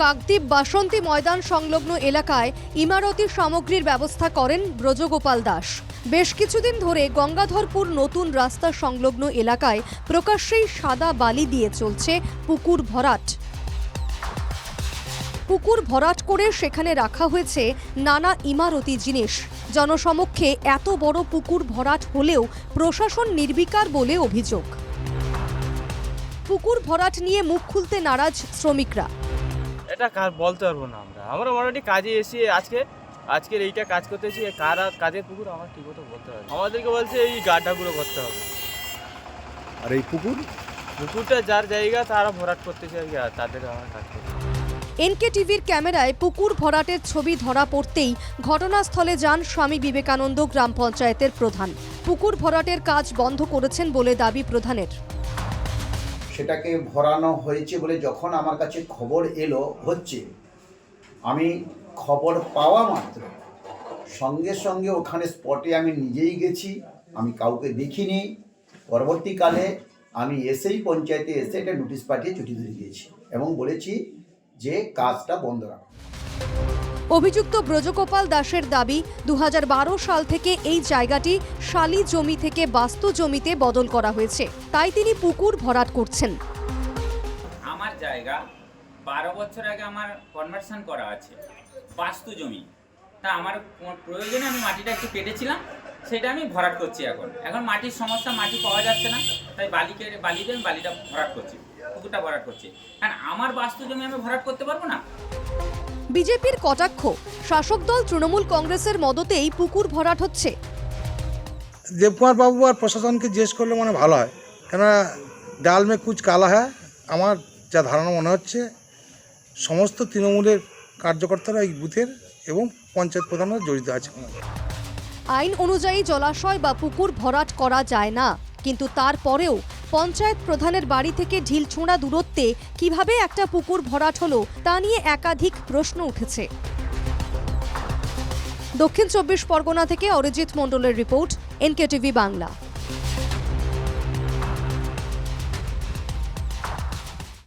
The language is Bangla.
কাকদ্বীপ বাসন্তী ময়দান সংলগ্ন এলাকায় ইমারতি সামগ্রীর ব্যবস্থা করেন ব্রজগোপাল দাস। বেশ কিছুদিন ধরে গঙ্গাধরপুর নতুন রাস্তা সংলগ্ন এলাকায় প্রকাশ্যেই সাদা বালি দিয়ে চলছে পুকুর ভরাট। পুকুর ভরাট করে সেখানে রাখা হয়েছে নানা ইমারতি জিনিস। জনসমক্ষে এত বড় পুকুর ভরাট হলেও প্রশাসন নির্বিকার বলে অভিযোগ। পুকুর ভরাট নিয়ে মুখ খুলতে নারাজ শ্রমিকরা। এটা কার বলতে পারব না আমরা। আমরা মোটামুটি কাজে এসে আজকে আজকের এইটা কাজ করতেছি কার আর কাজের পুকুর আমার ঠিক মতো বলতে পারব আমাদেরকে বলছে এই গাড্ডাগুলো করতে হবে। আর এই পুকুর? পুকুরটা যার জায়গা তারা ভরাট করতেছে আর কি আর তাদের আমার কাজ করতে এনকে টিভির ক্যামেরায় পুকুর ভরাটের ছবি ধরা পড়তেই ঘটনাস্থলে যান স্বামী বিবেকানন্দ গ্রাম পঞ্চায়েতের প্রধান। পুকুর ভরাটের কাজ বন্ধ করেছেন বলে দাবি প্রধানের। সেটাকে ভরানো হয়েছে বলে যখন আমার কাছে খবর এলো, হচ্ছে, আমি খবর পাওয়া মাত্র। সঙ্গে সঙ্গে ওখানে স্পটে আমি নিজেই গেছি, আমি কাউকে দেখিনি। পরবর্তীকালে আমি এসেই পঞ্চায়েতে এসে এটা নোটিশ পাঠিয়ে ছুটি ধরে দিয়েছি এবং বলেছি যে কাজটা বন্ধ রাখো। অভিযুক্ত ব্রজগোপাল দাসের দাবি দু হাজার বারো সাল থেকে এই জায়গাটি শালি জমি থেকে বাস্তু জমিতে বদল করা হয়েছে। তাই তিনি পুকুর ভরাট করছেন। আমার জায়গা বারো বছর আগে আমার কনভার্সন করা আছে, বাস্তু জমি। তা আমার প্রয়োজনে আমি মাটিটা একটু কেটেছিলাম, সেটা আমি ভরাট করছি এখন। এখন মাটির সমস্যা, মাটি পাওয়া যাচ্ছে না, তাই বালিকে, বালি দিয়ে আমি বালিটা ভরাট করছি, পুকুরটা ভরাট করছি। কারণ আমার বাস্তু জমি আমি ভরাট করতে পারব না? বিজেপির কটাক্ষ। শাসক দল তৃণমূল কংগ্রেসের মদতেই পুকুর ভরাট হচ্ছে। দেবকুমার বাবু আর প্রশাসনকে জিজ্ঞেস করলে মানে ভালো হয়। কেননা ডাল মে কুচ কালা হ্যাঁ আমার যা ধারণা মনে হচ্ছে সমস্ত তৃণমূলের কার্যকর্তারা এই বুথের এবং পঞ্চায়েত প্রধানরা জড়িত আছে। আইন অনুযায়ী জলাশয় বা পুকুর ভরাট করা যায় না কিন্তু তারপরেও পঞ্চায়েত প্রধানের বাড়ি থেকে ঢিল ঢিলছোঁড়া দূরত্বে কীভাবে একটা পুকুর ভরাট হলো, তা নিয়ে একাধিক প্রশ্ন উঠেছে। দক্ষিণ চব্বিশ পরগনা থেকে অরিজিৎ মণ্ডলের রিপোর্ট, এনকেটিভি বাংলা।